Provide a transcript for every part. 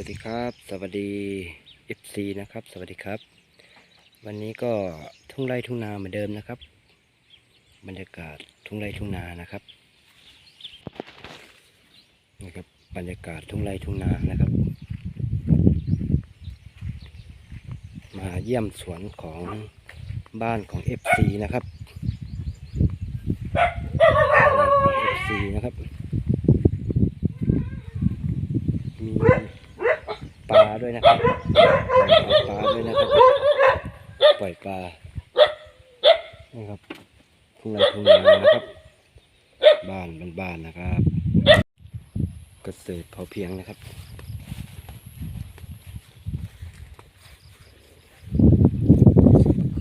วัสดีครับ สวัสดี FC นะครับ สวัสดีครับ วันนี้ก็ทุ่งไร่ทุ่งนาเหมือนเดิมนะครับ บรรยากาศทุ่งไร่ทุ่งนานะครับนี่ครับบรรยากาศทุ่งไร่ทุ่งนานะครับ มาเยี่ยมสวนของบ้านของ FC นะครับบ้านของ FC นะครับมี ปลาด้วยนะครับปล่อยปลาด้วยนะครับ ปล่อยปลานี่ครับทุ่งนาทุ่งนานะครับ บ้านบ้านนะครับเกษตรพอเพียงนะครับ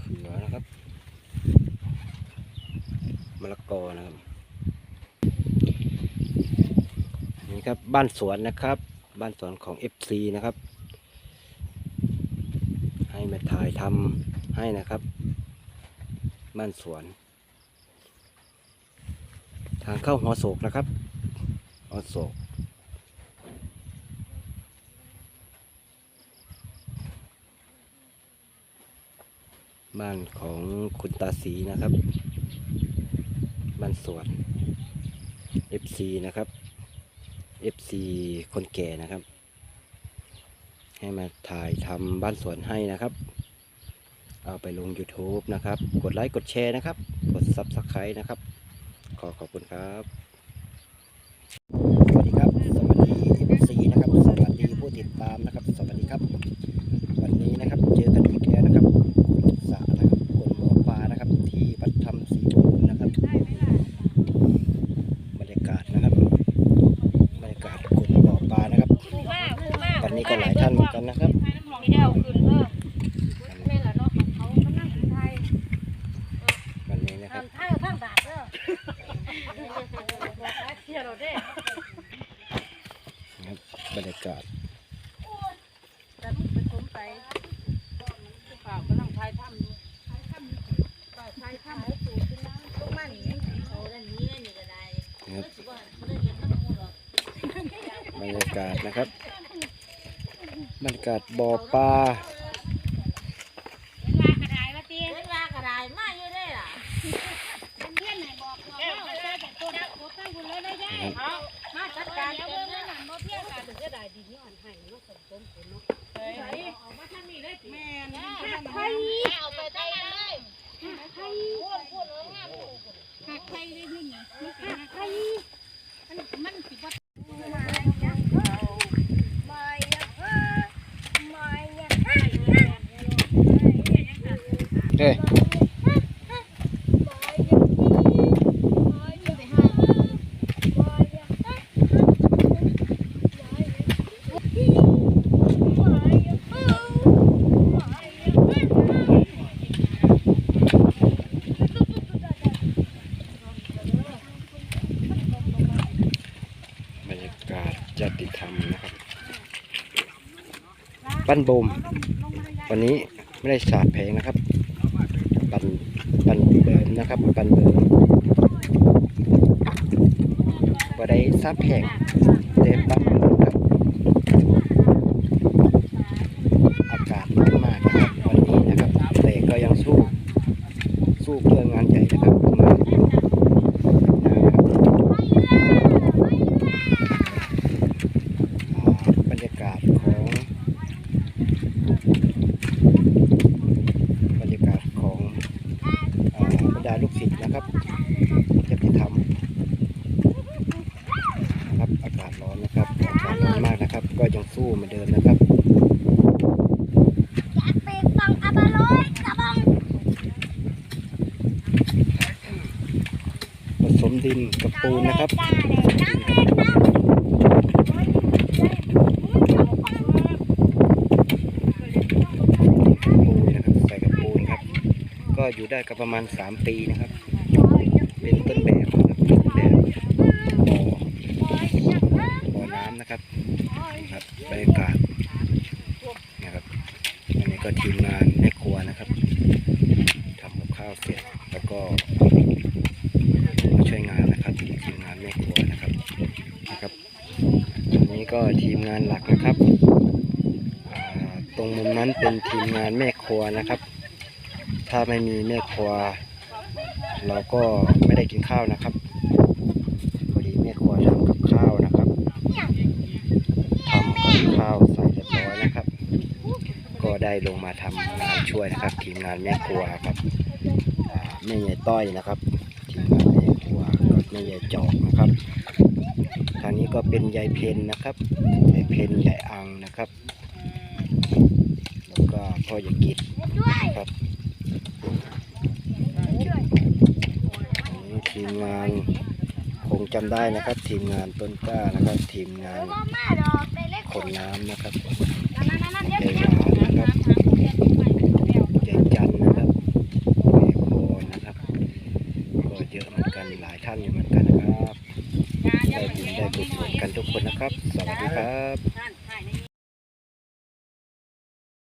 เขือนะครับมะละกอนะครับนี่ครับบ้านสวนนะครับ บ้านสวนของ FC นะครับ ให้มาถ่ายทำให้นะครับ บ้านสวน ทางเข้าหัวโศกนะครับหัวโศกบ้านของคุณตาสีนะครับ บ้านสวน FC นะครับ FC คนแก่นะครับ ให้มาถ่ายทำบ้านสวนให้นะครับ เอาไปลง YouTube นะครับ กดไลค์กดแชร์นะครับ กด Subscribe นะครับ ขอขอบคุณครับ สวัสดีครับ สวัสดี FC นะครับ สวัสดีผู้ติดตามนะครับ สวัสดีครับ วันนี้นะครับเจอกันอีกแล้วนะครับคุณสานะครับคุณหมอปลานะครับ ที่วัดธรรมศรีภูมินะครับ บรรยากาศนะครับ บรรยากาศคุณบ่อปลานะครับ วันนี้ก็หลายท่านเหมือนกันนะครับ มีเดียวขึ้นเออแม่ละเนาะของเขากำลังถึงไทย วันนี้นะครับ ทำไทยทางดาดเด้อเที่ยวเราเด้ นะครับบรรยา กาศแต่มึงไปสมไปข่าวกำลังไทยทำด้วยไทยทำไทยทำให้สูงขึ้นนะพวกมันนี่เขาด้านนี้ได้นี่ก็ได้นะครับรู้สึกว่าเขาได้เรียนทั้งหมดหรอกบรรยากาศนะครับบรรยากาศบ่อปลาเวลากระไดว่าตีเวลากระไดมาอยู่ได้ล่ะเพื่อนไหนบอกบอกว่าจะแต่ตัวนักโคตั้งคุณเลยได้ได้ นะครับ มาจัดการเดี๋ยวเบิ่งนั่นน่ะบ่เพียงกันถึงจะได้ดีนี่อ่อนให้เนาะสมสมผลเนาะเฮ้ยเอามาทางนี้ได้แม่นหักไผเอาไปได้เลยหักไผพูดพูดเลยห้ามพูดหักไผได้ที่นี่หักไผมันมันสิบ่ เฮ้ยบรรยากาศจัติธรรมนะครับปั้นโบม วันนี้ไม่ได้สาดแผงนะครับปันปันเบิร์นนะครับปันเบิร์นบ่ได้ซับแผงเต็มปั๊บครับ อากาศร้อนมากนะครับ วันนี้นะครับแต่ก็ยังสู้ สู้เพื่องานใหญ่นะครับมานะครับอ่าบรรยากาศของ บรรยากาศของเอ่อบรรดาลูกศิษย์นะครับจะไปทำนะครับอากาศร้อนนะครับอากาศร้อนมา กนะครับก็ยังสู้เหมือนเดิมนะครับผสมดินกับปูนนะครับปูนนะครับใส่กับปูนครับก็อยู่ได้ก็ประมาณ 3 ปีนะครับ เป็นต้นแบบนะครับต้นแบบบ่อบ่อ นะครับครับบรรยากาศนะครับอันนี้ก็ทีมงานแม่ครัวนะครับทำกับข้าวเสร็จแล้วก็มาช่วยงานนะครับทีมงานแม่ครัวนะครับนะครับอันนี้ก็ทีมงานหลักนะครับตรงมุมนั้นเป็นทีมงานแม่ครัวนะครับ ถ้าไม่มีแม่ครัว เราก็ไม่ได้กินข้าวนะครับพอดีแม่ครัวทำกับข้าวนะครับทำกับข้าวใส่เรียบร้อยนะครับ ก็ได้ลงมาทำงานช่วยนะครับ ทีมงานแม่ครัวครับแม่ใหญ่ต้อยนะครับทีมงานแม่ครัวกับแม่ใหญ่จอกนะครับทางนี้ก็เป็นยายเพนนะครับยายเพนยายอังนะครับ แล้วก็พ่อใหญ่กิจนะครับทีมงานคงจำได้นะครับ ทีมงานต้นกล้านะครับ ทีมงานคนน้ำนะครับ ยายหวานนะครับยายจันนะครับยายโพนะครับ ก็เยอะเหมือนกันหลายท่านอยู่เหมือนกันนะครับได้บุญได้บุญกันทุกคนนะครับ สวัสดีครับนั่น